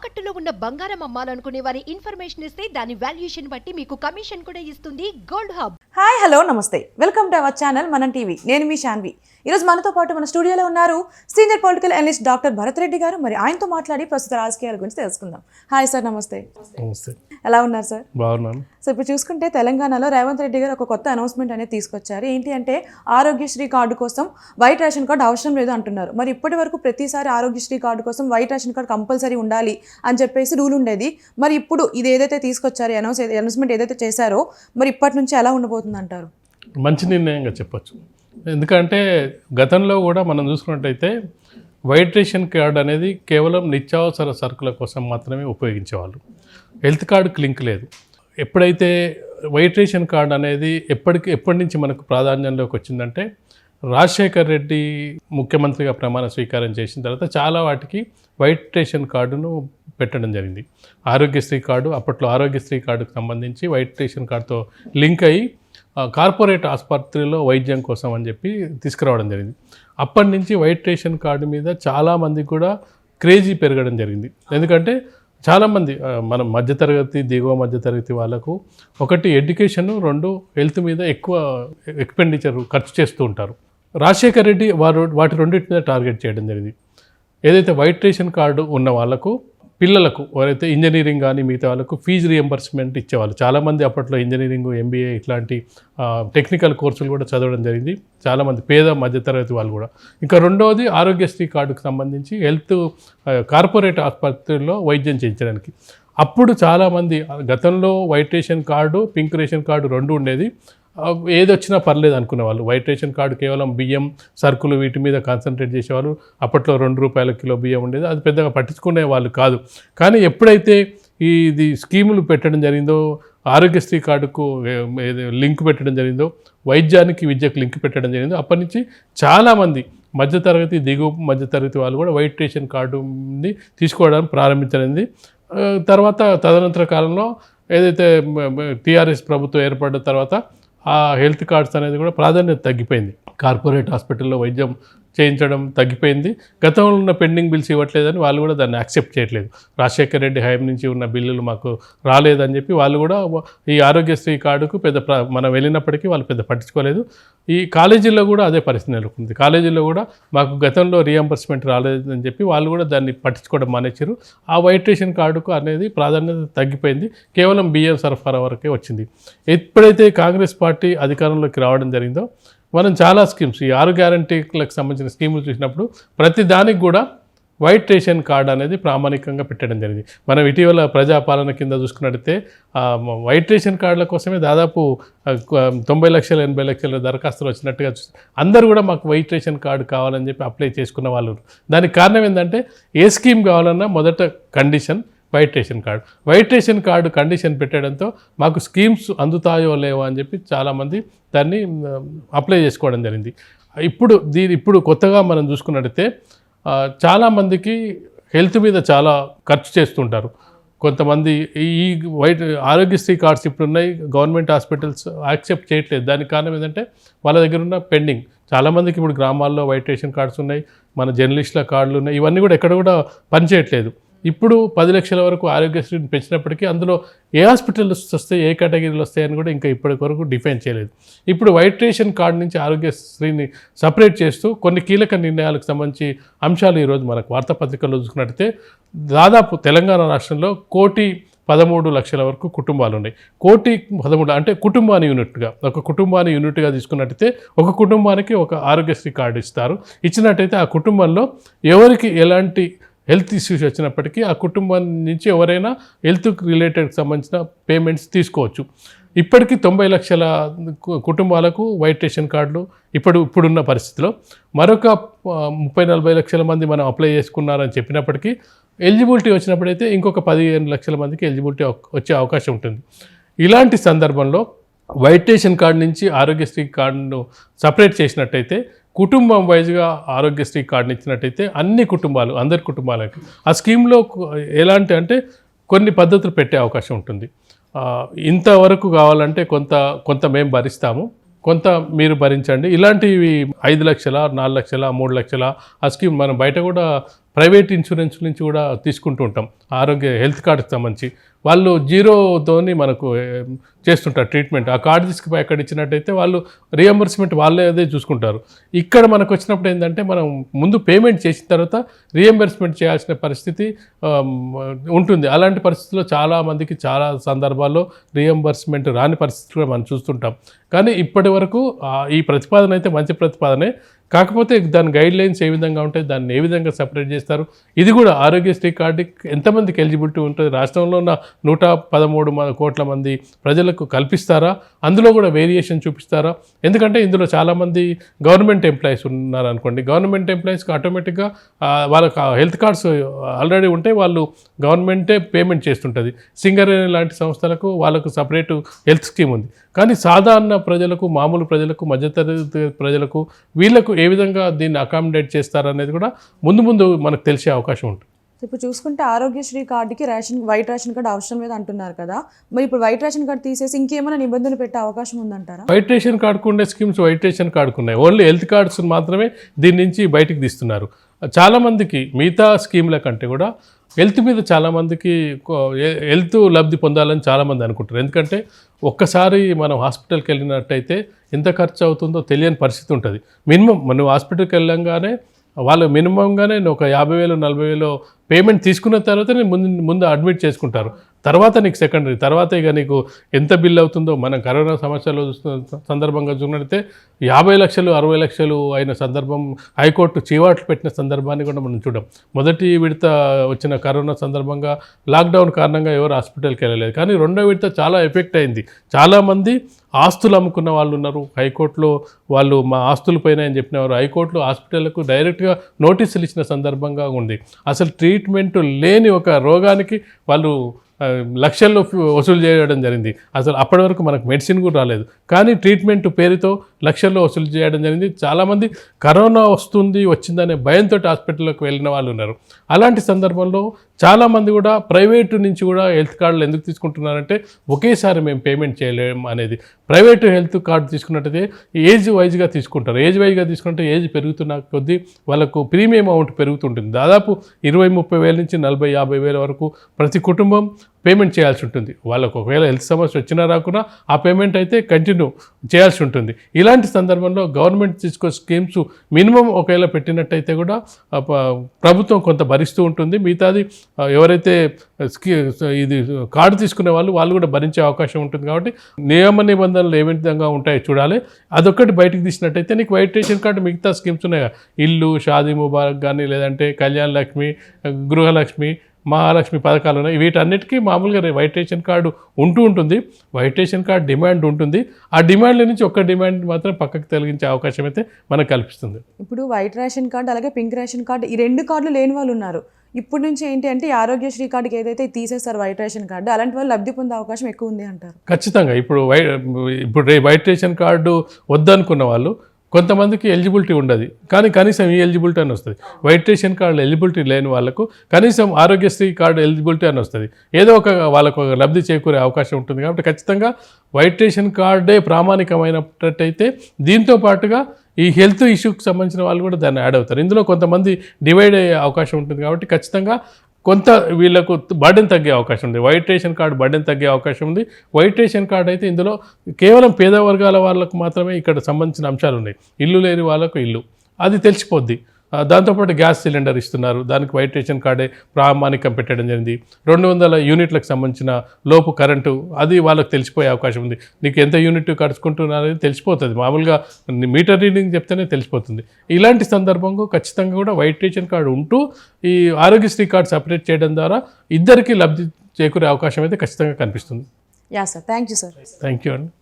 తాకట్టులో ఉన్న బంగారం అమ్మాలనుకునే వారి ఇన్ఫర్మేషన్ ఇస్తే దాని వాల్యుయేషన్ బట్టి మీకు కమిషన్ కూడా ఇస్తుంది గోల్డ్ హబ్. హాయ్ హలో నమస్తే. Welcome to our channel Manam TV. నేను మీ శాన్వి ఈరోజు మనతో పాటు మన స్టూడియోలో ఉన్నారు senior political analyst doctor Bharat Reddy గారు. మరి ఆయనతో మాట్లాడి ప్రస్తుత రాజకీయాల గురించి తెలుసుకుందాం. హాయ్ సార్ నమస్తే. నమస్తే. ఎలా ఉన్నారు సార్ బాగున్నాను. సో ఇప్పుడు చూసుకుంటే తెలంగాణలో రేవంత్ రెడ్డి గారు ఒక కొత్త అనౌన్స్మెంట్ అనేది తీసుకొచ్చారు. ఏంటి అంటే ఆరోగ్యశ్రీ కార్డు కోసం వైట్ రేషన్ కార్డు అవసరం లేదు అంటున్నారు. మరి ఇప్పటి వరకు ప్రతిసారి ఆరోగ్యశ్రీ కార్డు కోసం వైట్ రేషన్ కార్డు కంపల్సరీ ఉండాలి అని చెప్పేసి రూల్ ఉండేది. మరి ఇప్పుడు ఇది ఏదైతే తీసుకొచ్చారో అనౌన్స్ అనౌన్స్మెంట్ ఏదైతే చేశారో మరి ఇప్పటి నుంచి ఎలా ఉండబోతుంది అంటారు మంచి నిర్ణయంగా చెప్పొచ్చు. ఎందుకంటే గతంలో కూడా మనం చూసుకున్నట్టయితే వైట్ రేషన్ కార్డ్ అనేది కేవలం నిత్యావసర సరుకుల కోసం మాత్రమే ఉపయోగించేవాళ్ళు. హెల్త్ కార్డుకి లింక్ లేదు. ఎప్పుడైతే వైట్ రేషన్ కార్డ్ అనేది ఎప్పటికి ఎప్పటి నుంచి మనకు ప్రాధాన్యంలోకి వచ్చిందంటే రాజశేఖర్ రెడ్డి ముఖ్యమంత్రిగా ప్రమాణ స్వీకారం చేసిన తర్వాత చాలా వాటికి వైట్ రేషన్ కార్డును పెట్టడం జరిగింది. ఆరోగ్యశ్రీ కార్డు అప్పట్లో ఆరోగ్యశ్రీ కార్డుకు సంబంధించి వైట్ రేషన్ కార్డుతో లింక్ అయ్యి కార్పొరేట్ ఆసుపత్రిలో వైద్యం కోసం అని చెప్పి తీసుకురావడం జరిగింది. అప్పటి నుంచి వైట్ రేషన్ కార్డు మీద చాలామంది కూడా క్రేజీ పెరగడం జరిగింది. ఎందుకంటే చాలామంది మనం మన మధ్యతరగతి దిగువ మధ్యతరగతి వాళ్ళకు ఒకటి ఎడ్యుకేషన్ రెండు హెల్త్ మీద ఎక్కువ ఎక్స్పెండిచర్ ఖర్చు చేస్తూ ఉంటారు. రాజశేఖర్ రెడ్డి వారు వాటి రెండింటి మీద టార్గెట్ చేయడం జరిగింది. ఏదైతే వైట్ రేషన్ కార్డు ఉన్న వాళ్ళకు పిల్లలకు ఎవరైతే ఇంజనీరింగ్ కానీ మిగతా వాళ్ళకు ఫీజు రియంబర్స్మెంట్ ఇచ్చేవాళ్ళు. చాలామంది అప్పట్లో ఇంజనీరింగ్ ఎంబీఏ ఇట్లాంటి టెక్నికల్ కోర్సులు కూడా చదవడం జరిగింది. చాలామంది పేద మధ్యతరగతి వాళ్ళు కూడా. ఇంకా రెండవది ఆరోగ్యశ్రీ కార్డుకు సంబంధించి హెల్త్ కార్పొరేట్ ఆసుపత్రుల్లో వైద్యం చేయించడానికి. అప్పుడు చాలామంది గతంలో white ration card pink ration card రెండు ఉండేది. ఏది వచ్చినా పర్లేదు అనుకునే వాళ్ళు. వైట్ రేషన్ కార్డు కేవలం బియ్యం సరుకులు వీటి మీద కాన్సన్ట్రేట్ చేసేవాళ్ళు. అప్పట్లో రెండు రూపాయల కిలో బియ్యం ఉండేది. అది పెద్దగా పట్టించుకునే వాళ్ళు కాదు. కానీ ఎప్పుడైతే ఇది స్కీములు పెట్టడం జరిగిందో ఆరోగ్యశ్రీ కార్డుకు లింక్ పెట్టడం జరిగిందో వైద్యానికి విద్యకు లింక్ పెట్టడం జరిగిందో అప్పటి నుంచి చాలామంది మధ్యతరగతి దిగువ మధ్యతరగతి వాళ్ళు కూడా వైట్ రేషన్ కార్డుని తీసుకోవడం ప్రారంభించనింది తర్వాత తదనంతర కాలంలో ఏదైతే టీఆర్ఎస్ ప్రభుత్వం ఏర్పడిన తర్వాత ఆ హెల్త్ కార్డ్స్ అనేది కూడా ప్రాధాన్యత తగ్గిపోయింది. కార్పొరేట్ హాస్పిటల్లో వైద్యం చేయించడం తగ్గిపోయింది. గతంలో ఉన్న పెండింగ్ బిల్స్ ఇవ్వట్లేదని వాళ్ళు కూడా దాన్ని యాక్సెప్ట్ చేయట్లేదు. రాజశేఖర్ రెడ్డి హయాం నుంచి ఉన్న బిల్లులు మాకు రాలేదని చెప్పి వాళ్ళు కూడా ఈ ఆరోగ్యశ్రీ కార్డుకు పెద్ద మనం వెళ్ళినప్పటికీ వాళ్ళు పెద్ద పట్టించుకోలేదు. ఈ కాలేజీల్లో కూడా అదే పరిస్థితి నెలకొంది. కాలేజీల్లో కూడా మాకు గతంలో రియంబర్స్మెంట్ రాలేదని చెప్పి వాళ్ళు కూడా దాన్ని పట్టించుకోవడం మానేశారు. ఆ వైట్ రేషన్ కార్డుకు అనేది ప్రాధాన్యత తగ్గిపోయింది. కేవలం బియ్యం సరఫరా వరకే వచ్చింది. ఎప్పుడైతే కాంగ్రెస్ పార్టీ అధికారంలోకి రావడం జరిగిందో మనం చాలా స్కీమ్స్ ఈ ఆరు గ్యారంటీలకు సంబంధించిన స్కీములు చూసినప్పుడు ప్రతి దానికి కూడా వైట్ రేషన్ కార్డ్ అనేది ప్రామాణికంగా పెట్టడం జరిగింది. మనం ఇటీవల ప్రజాపాలన కింద చూసుకున్నట్టయితే వైట్ రేషన్ కార్డుల కోసమే దాదాపు తొంభై లక్షల ఎనభై లక్షల దరఖాస్తులు వచ్చినట్టుగా చూసి అందరూ కూడా మాకు వైట్ రేషన్ కార్డు కావాలని చెప్పి అప్లై చేసుకున్న వాళ్ళు దానికి కారణం ఏంటంటే ఏ స్కీమ్ కావాలన్నా మొదట condition white ration card. White ration card condition పెట్టడంతో మాకు స్కీమ్స్ అందుతాయో లేవో అని చెప్పి చాలామంది దాన్ని అప్లై చేసుకోవడం జరిగింది. ఇప్పుడు దీని ఇప్పుడు కొత్తగా మనం చూసుకున్నట్టయితే చాలామందికి హెల్త్ మీద చాలా ఖర్చు చేస్తుంటారు. కొంతమంది ఈ వైట్ ఆరోగ్యశ్రీ కార్డ్స్ ఇప్పుడు ఉన్నాయి గవర్నమెంట్ హాస్పిటల్స్ యాక్సెప్ట్ చేయట్లేదు. దానికి కారణం ఏంటంటే వాళ్ళ దగ్గర ఉన్న పెండింగ్. చాలామందికి ఇప్పుడు గ్రామాల్లో వైట్ రేషన్ కార్డ్స్ ఉన్నాయి మన జర్నలిస్టుల కార్డులు ఉన్నాయి. ఇవన్నీ కూడా ఎక్కడ కూడా పనిచేయట్లేదు. ఇప్పుడు పది లక్షల వరకు ఆరోగ్యశ్రీని పెంచినప్పటికీ అందులో ఏ హాస్పిటల్ వస్తాయి ఏ కేటగిరీలు వస్తాయని కూడా ఇంకా ఇప్పటి వరకు డిఫైన్ చేయలేదు. ఇప్పుడు వైట్ రేషన్ కార్డు నుంచి ఆరోగ్యశ్రీని సపరేట్ చేస్తూ కొన్ని కీలక నిర్ణయాలకు సంబంధించి అంశాలు ఈరోజు మనకు వార్తాపత్రికల్లో చూసుకున్నట్టయితే దాదాపు తెలంగాణ రాష్ట్రంలో కోటి పదమూడు లక్షల వరకు కుటుంబాలు ఉన్నాయి. కోటి పదమూడు అంటే కుటుంబాన్ని యూనిట్గా ఒక కుటుంబాన్ని యూనిట్గా తీసుకున్నట్టయితే ఒక కుటుంబానికి ఒక ఆరోగ్యశ్రీ కార్డు ఇస్తారు. ఇచ్చినట్టయితే ఆ కుటుంబంలో ఎవరికి ఎలాంటి హెల్త్ ఇష్యూస్ వచ్చినప్పటికీ ఆ కుటుంబం నుంచి ఎవరైనా హెల్త్ రిలేటెడ్ సంబంధించిన పేమెంట్స్ తీసుకోవచ్చు. ఇప్పటికీ తొంభై లక్షల కుటుంబాలకు వైట్ రేషన్ కార్డులు ఇప్పుడు ఇప్పుడున్న పరిస్థితిలో. మరొక ముప్పై నలభై లక్షల మంది మనం అప్లై చేసుకున్నారని చెప్పినప్పటికీ ఎలిజిబిలిటీ వచ్చినప్పుడైతే ఇంకొక పదిహేను లక్షల మందికి ఎలిజిబిలిటీ వచ్చే అవకాశం ఉంటుంది. ఇలాంటి సందర్భంలో వైట్ రేషన్ కార్డు నుంచి ఆరోగ్యశ్రీ కార్డును సపరేట్ చేసినట్టయితే కుటుంబం వైజ్గా ఆరోగ్యశ్రీ కార్డుని ఇచ్చినట్టయితే అన్ని కుటుంబాలు అందరి కుటుంబాలకి. ఆ స్కీమ్లో ఎలాంటి అంటే కొన్ని పద్ధతులు పెట్టే అవకాశం ఉంటుంది. ఇంతవరకు కావాలంటే కొంత కొంత మేము భరిస్తాము కొంత మీరు భరించండి. ఇలాంటివి ఐదు లక్షల నాలుగు లక్షల మూడు లక్షల ఆ స్కీమ్ మనం బయట కూడా ప్రైవేట్ ఇన్సూరెన్స్ నుంచి కూడా తీసుకుంటూ ఉంటాం. ఆరోగ్య హెల్త్ కార్డుకి సంబంధించి. వాళ్ళు జీరోతోని మనకు చేస్తుంటారు ట్రీట్మెంట్. ఆ కార్డు తీసుకుపోయి అక్కడ ఇచ్చినట్టయితే వాళ్ళు రియంబర్స్మెంట్ వాళ్ళే అదే చూసుకుంటారు. ఇక్కడ మనకు వచ్చినప్పుడు ఏంటంటే మనం ముందు పేమెంట్ చేసిన తర్వాత రియంబర్స్మెంట్ చేయాల్సిన పరిస్థితి ఉంటుంది. అలాంటి పరిస్థితుల్లో చాలామందికి చాలా సందర్భాల్లో రియంబర్స్మెంట్ రాని పరిస్థితులు మనం చూస్తుంటాం. కానీ ఇప్పటి వరకు ఈ ప్రతిపాదన అయితే మంచి ప్రతిపాదనే. కాకపోతే దాని గైడ్ లైన్స్ ఏ విధంగా ఉంటాయి దాన్ని ఏ విధంగా సపరేట్ చేస్తారు? ఇది కూడా ఆరోగ్యశ్రీ కార్డుకి ఎంతమందికి ఎలిజిబిలిటీ ఉంటుంది? రాష్ట్రంలో ఉన్న నూట పదమూడు కోట్ల మంది ప్రజలకు కల్పిస్తారా? అందులో కూడా వేరియేషన్ చూపిస్తారా? ఎందుకంటే ఇందులో చాలామంది గవర్నమెంట్ ఎంప్లాయీస్ ఉన్నారనుకోండి. గవర్నమెంట్ ఎంప్లాయీస్కి ఆటోమేటిక్గా వాళ్ళకి హెల్త్ కార్డ్స్ ఆల్రెడీ ఉంటే వాళ్ళు గవర్నమెంటే పేమెంట్ చేస్తుంటుంది. సింగరేణి లాంటి సంస్థలకు వాళ్ళకు సపరేటు హెల్త్ స్కీమ్ ఉంది. కానీ సాధారణ ప్రజలకు మామూలు ప్రజలకు మధ్యతరగతి ప్రజలకు వీళ్ళకు ఏ విధంగా దీన్ని అకామిడేట్ చేస్తారనేది కూడా ముందు ముందు మనకు తెలిసే అవకాశం ఉంటుంది. ఇప్పుడు చూసుకుంటే ఆరోగ్యశ్రీ కార్డుకి రేషన్ వైట్ రేషన్ కార్డు అవసరం లేదు అంటున్నారు కదా. మరి ఇప్పుడు వైట్ రేషన్ కార్డు తీసేసి ఇంకేమైనా నిబంధనలు పెట్టే అవకాశం ఉందంటారా? వైట్ రేషన్ కార్డుకు ఉండే స్కీమ్స్ వైట్ రేషన్ కార్డుకు ఉన్నాయి. ఓన్లీ హెల్త్ కార్డ్స్ మాత్రమే దీని నుంచి బయటికి తీస్తున్నారు. చాలామందికి మిగతా స్కీమ్ల కంటే కూడా హెల్త్ మీద చాలామందికి హెల్త్ లబ్ధి పొందాలని చాలామంది అనుకుంటారు. ఎందుకంటే ఒక్కసారి మనం హాస్పిటల్కి వెళ్ళినట్టయితే ఎంత ఖర్చు అవుతుందో తెలియని పరిస్థితి ఉంటుంది. మినిమం మనం హాస్పిటల్కి వెళ్ళంగానే వాళ్ళు మినిమంగానే ఒక యాభై వేలు నలభై వేలు పేమెంట్ తీసుకున్న తర్వాత ముందు ముందు అడ్మిట్ చేసుకుంటారు. తర్వాత నీకు సెకండరీ తర్వాత ఇక నీకు ఎంత బిల్ అవుతుందో మనం కరోనా సమస్యలో చూస్తున్న సందర్భంగా చూసినట్లయితే యాభై లక్షలు అరవై లక్షలు అయిన సందర్భం హైకోర్టు చీవాట్లు పెట్టిన సందర్భాన్ని కూడా మనం చూడం. మొదటి విడత వచ్చిన కరోనా సందర్భంగా లాక్డౌన్ కారణంగా ఎవరు హాస్పిటల్కి వెళ్ళలేదు. కానీ రెండో విడత చాలా ఎఫెక్ట్ అయింది. చాలామంది ఆస్తులు అమ్ముకున్న వాళ్ళు ఉన్నారు. హైకోర్టులో వాళ్ళు మా ఆస్తులు పైన అని చెప్పినవారు హైకోర్టులో హాస్పిటల్కు డైరెక్ట్గా నోటీసులు ఇచ్చిన సందర్భంగా ఉంది. అసలు ట్రీట్మెంట్ లేని ఒక రోగానికి వాళ్ళు లక్షల్లో వసూలు చేయడం జరిగింది. అసలు అప్పటి వరకు మనకు మెడిసిన్ కూడా రాలేదు. కానీ ట్రీట్మెంట్ పేరుతో లక్షల్లో వసూలు చేయడం జరిగింది. చాలామంది కరోనా వస్తుంది వచ్చిందనే భయంతో హాస్పిటల్లోకి వెళ్ళిన వాళ్ళు ఉన్నారు. అలాంటి సందర్భంలో చాలామంది కూడా ప్రైవేటు నుంచి కూడా హెల్త్ కార్డులు ఎందుకు తీసుకుంటున్నారంటే ఒకేసారి మేము పేమెంట్ చేయలేము అనేది. ప్రైవేటు హెల్త్ కార్డు తీసుకున్నట్టయితే ఏజ్ వైజ్గా తీసుకుంటారు. ఏజ్ వైజ్గా తీసుకుంటే ఏజ్ పెరుగుతున్న కొద్దీ వాళ్ళకు ప్రీమియం అమౌంట్ పెరుగుతుంటుంది. దాదాపు ఇరవై ముప్పై వేల నుంచి నలభై యాభై వేల వరకు ప్రతి కుటుంబం పేమెంట్ చేయాల్సి ఉంటుంది. వాళ్ళకు ఒకవేళ హెల్త్ సమస్య వచ్చినా రాకున్నా ఆ పేమెంట్ అయితే కంటిన్యూ చేయాల్సి ఉంటుంది. ఇలాంటి సందర్భంలో గవర్నమెంట్ తీసుకో స్కీమ్స్ మినిమం ఒకవేళ పెట్టినట్టయితే కూడా ప్రభుత్వం కొంత భరిస్తూ ఉంటుంది. మిగతాది ఎవరైతే స్కీ ఇది కార్డు తీసుకునే వాళ్ళు వాళ్ళు కూడా భరించే అవకాశం ఉంటుంది కాబట్టి నియమ నిబంధనలు ఏ విధంగా ఉంటాయో చూడాలి. అదొక్కటి బయటకు తీసినట్టయితే నీకు వైట్ రేషన్ కార్డు మిగతా స్కీమ్స్ ఉన్నాయి ఇల్లు షాదీ ముబారక్ కానీ లేదంటే కళ్యాణ్ లక్ష్మి గృహలక్ష్మి మహాలక్ష్మి పథకాలు ఉన్నాయి. వీటన్నిటికీ మామూలుగా వైట్ రేషన్ కార్డు ఉంటూ ఉంటుంది. వైట్ రేషన్ కార్డు డిమాండ్ ఉంటుంది. ఆ డిమాండ్ల నుంచి ఒక్క డిమాండ్ మాత్రం పక్కకు తొలగించే అవకాశం అయితే మనకు కల్పిస్తుంది. ఇప్పుడు వైట్ రేషన్ కార్డు అలాగే పింక్ రేషన్ కార్డు ఈ రెండు కార్డులు లేని వాళ్ళు ఉన్నారు. ఇప్పటి నుంచి ఏంటి అంటే ఆరోగ్యశ్రీ కార్డుకి ఏదైతే తీసేస్తారు వైట్ రేషన్ కార్డు అలాంటి వాళ్ళు లబ్ధి పొందే అవకాశం ఎక్కువ ఉంది అంటారు. ఖచ్చితంగా. ఇప్పుడు వై ఇప్పుడు వైట్ రేషన్ కార్డు వద్దనుకున్న వాళ్ళు కొంతమందికి ఎలిజిబిలిటీ ఉండదు. కానీ కనీసం ఈ ఎలిజిబిలిటీ అని వస్తుంది. వైట్ రేషన్ కార్డు ఎలిజిబిలిటీ లేని వాళ్ళకు కనీసం ఆరోగ్యశ్రీ కార్డు ఎలిజిబిలిటీ అని వస్తుంది. ఏదో ఒక వాళ్ళకు ఒక లబ్ధి చేకూరే అవకాశం ఉంటుంది కాబట్టి ఖచ్చితంగా వైట్ రేషన్ కార్డే ప్రామాణికమైనట్టయితే దీంతో పాటుగా ఈ హెల్త్ ఇష్యూకి సంబంధించిన వాళ్ళు కూడా దాన్ని యాడ్ అవుతారు. ఇందులో కొంతమంది డివైడ్ అయ్యే అవకాశం ఉంటుంది కాబట్టి ఖచ్చితంగా కొంత వీళ్ళకు బర్డెన్ తగ్గే అవకాశం ఉంది. వైట్ రేషన్ కార్డు బర్డెన్ తగ్గే అవకాశం ఉంది. వైట్ రేషన్ కార్డు అయితే ఇందులో కేవలం పేద వర్గాల వాళ్ళకు మాత్రమే ఇక్కడ సంబంధించిన అంశాలు ఉన్నాయి. ఇల్లు లేని వాళ్ళకు ఇల్లు. అది తెలిసిపోద్ది. దాంతోపాటు గ్యాస్ సిలిండర్ ఇస్తున్నారు. దానికి వైట్ రేషన్ కార్డే ప్రామాణికం పెట్టడం జరిగింది. రెండు వందల యూనిట్లకు సంబంధించిన లోపు కరెంటు అది వాళ్ళకి తెలిసిపోయే అవకాశం ఉంది. నీకు ఎంత యూనిట్ కడుచుకుంటున్నారు అనేది తెలిసిపోతుంది. మామూలుగా మీటర్ రీడింగ్ చెప్తేనే తెలిసిపోతుంది. ఇలాంటి సందర్భంగా ఖచ్చితంగా కూడా వైట్ రేషన్ కార్డు ఉంటూ ఈ ఆరోగ్యశ్రీ కార్డు సపరేట్ చేయడం ద్వారా ఇద్దరికి లబ్ధి చేకూరే అవకాశం అయితే ఖచ్చితంగా కనిపిస్తుంది. Yeah sir thank you sir thank you అండి